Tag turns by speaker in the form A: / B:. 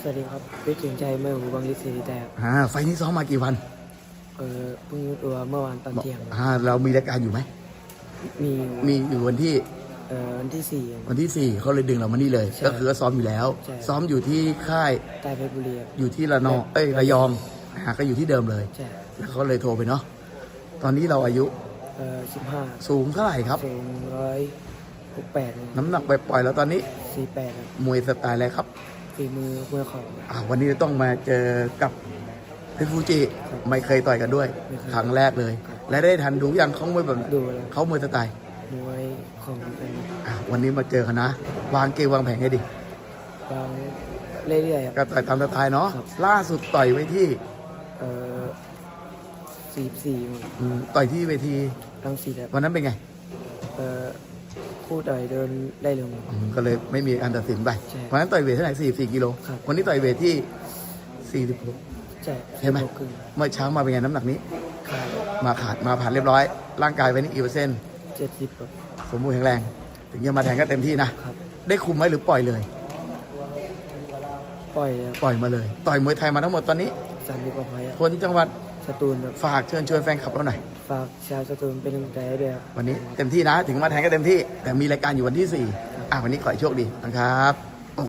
A: สวัสดีครับเพชรเก่งใจไม่หูบางลิศรีแต่ครับ
B: อ่าไฟล์นี้ซ้อมมากี่วัน
A: เออเพิ่งรู้ตัวเมื่อวานตอนเที่ยง
B: อ่าเรามีรายการอยู่ไหม
A: มี
B: มีอยู่วันที่
A: เอ่อวันที่สี่
B: วันที่สี่เขาเลยดึงเรามานี่เลย
A: ใช่
B: ก็คือว่าซ้อมอยู่แล้ว
A: ใช่
B: ซ้อมอยู่ที่ค่าย
A: ใต้เพชรบุรีครับ
B: อยู่ที่ระนองเอ้ยระยองอ่าก็อยู่ที่เดิมเลย
A: ใช่
B: แล้วเขาเลยโทรไปเนาะตอนนี้เราอายุ
A: เอ่อสิบห้า
B: สูงเท่าไหร่ครับ
A: สูงร้อยหกแปด
B: น้ำหนักไปปล่อยๆแล้วตอนนี้
A: สี่แปดครับ
B: มวยสไตล์อะไรครับ
A: ฝีมือมวยเข่า
B: อ่าวันนี้ต้องมาเจอกับเพชรฟูจิ
A: ครับ
B: ไม่เคยต่อยกันด้วย
A: ไม่เคย
B: ครั้งแรกเลยและได้ทันดูยังเขามวยแบบไหน
A: ดูแล้ว
B: เขามวยสไตล์
A: มวยของเป็น
B: อะวันนี้มาเจอกันนะ วางเกมวางแผนให้ดี
A: บางเรื่อยๆครับ
B: ก็ต่อยตามสไตล์เนาะ
A: ครับ
B: ล่าสุดต่อยไว้ที่
A: เอ่อสี่สี่
B: อืมต่อยที่เวที
A: ทั้งสี่ครับ
B: วันนั้นเป็นไง
A: เอ่อ คู่ต่อยเดินได้ลง
B: อืมก็เลยไม่มีการตัดสินไป
A: ใช่
B: วันนั้นต่อยเวทเท่าไหร่สี่สี่กิโล
A: ครับ
B: วันนี้ต่อยเวทที่สี่สิบหก
A: ใช่
B: ใช่ไหม
A: โลครึ่ง
B: เมื่อเช้ามาเป็นไงน้ำหนักนี้
A: ขาด
B: มาขาดมาผ่านเรียบร้อย ร่างกายไปนี่กี่เปอร์เซ็นต์
A: เจ็ดสิบครับ
B: สมบูรณ์แข็งแรง ถึงจะมาแทงก็เต็มที่นะ
A: ครับ
B: ได้คุมไหมหรือปล่อยเลย
A: ปล่อยครับ
B: ปล่อยมาเลย ต่อยมวยไทยมาทั้งหมดตอนนี้
A: สามสิบกว่าไฟล์ครับ
B: คนที่จังหวัด
A: สตูลแบบ
B: ฝากเชิญชวนแฟนคลับเราหน่อย
A: ฝากชาวสตูลเป็นกำลังใจให้ด้วยครับ
B: วันนี้เต็มที่นะ ถึงมาแทงก็เต็มที่ แต่มีรายการอยู่วันที่สี่อะวันนี้ขอให้โชคดีนะครับ